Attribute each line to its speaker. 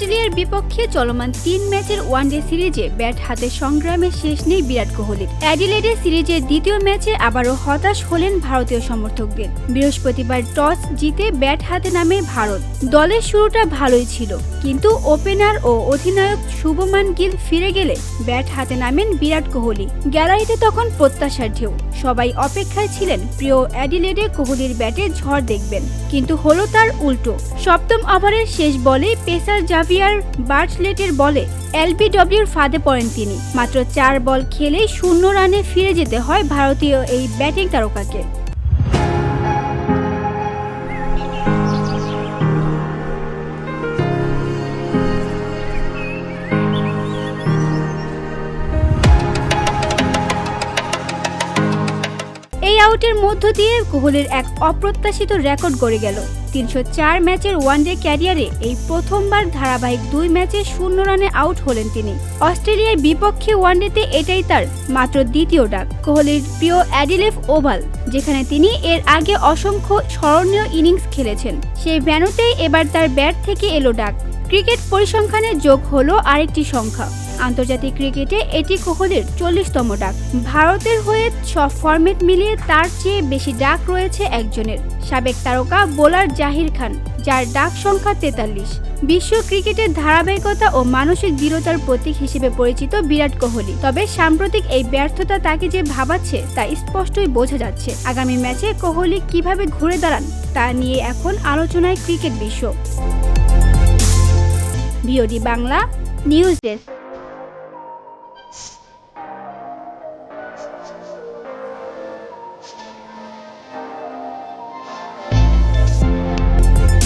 Speaker 1: অস্ট্রেলিয়ার বিপক্ষে চলমান তিন ম্যাচের ওয়ানডে সিরিজে ব্যাট হাতে সংগ্রামে শেষ নেই বিরাট কোহলির অ্যাডিলেডে সিরিজের দ্বিতীয় ম্যাচে আবারও হতাশ হলেন ভারতীয় সমর্থকদের। বৃহস্পতিবার টস জিতে ব্যাট হাতে নামে ভারত। দলের শুরুটা ভালোই ছিল, কিন্তু ওপেনার ও অধিনায়ক শুভমান গিল ফিরে গেলে ব্যাট হাতে নামেন বিরাট কোহলি। গ্যালারিতে তখন প্রত্যাশার ঢেউ। সবাই অপেক্ষায় ছিলেন প্রিয় অ্যাডিলেডে কোহলির ব্যাটে ঝড় দেখবেন। কিন্তু হলো তার উল্টো। সপ্তম ওভারের শেষ বলে পেসার জাভিয়ার বার্চলেটের বলে এলবিডব্লিউর ফাঁদে পড়েন তিনি। মাত্র চার বল খেলেই শূন্য রানে ফিরে যেতে হয় ভারতীয় এই ব্যাটিং তারকাকে। আউটের মধ্য দিয়ে কোহলির এক অপ্রত্যাশিত রেকর্ড গড়ে গেল। তিনশো চার ম্যাচের ওয়ানডে ক্যারিয়ারে এই প্রথমবার ধারাবাহিক দুই ম্যাচে শূন্য রানে আউট হলেন তিনি। অস্ট্রেলিয়ার বিপক্ষে ওয়ানডেতে এটাই তার মাত্র দ্বিতীয় ডাক, কোহলির প্রিয় অ্যাডিলেফ ওভাল, যেখানে তিনি এর আগে অসংখ্য স্মরণীয় ইনিংস খেলেছেন। সেই ভ্যানুতেই এবার তার ব্যাট থেকে এলো ডাক। ক্রিকেট পরিসংখ্যানে যোগ হলো আরেকটি সংখ্যা। আন্তর্জাতিক ক্রিকেটে এটি কোহলির চল্লিশতম ডাক। ভারতের হয়ে সব ফরম্যাট মিলিয়ে তার চেয়ে বেশি ডাক রয়েছে একজনের। সাবেক তারকা, বোলার জাহির খান, যার ডাক সংখ্যা তেতাল্লিশ। বিশ্ব ক্রিকেটের ধারাবাহিকতা ও মানসিক দৃঢ়তার প্রতীক হিসেবে পরিচিত বিরাট কোহলি। তবে সাম্প্রতিক এই ব্যর্থতা তাকে যে ভাবাচ্ছে, তা স্পষ্টই বোঝা যাচ্ছে। আগামী ম্যাচে কোহলি কীভাবে ঘুরে দাঁড়ান, তা নিয়ে এখন আলোচনায় ক্রিকেট বিশ্ব। VOD Bangla, news desk.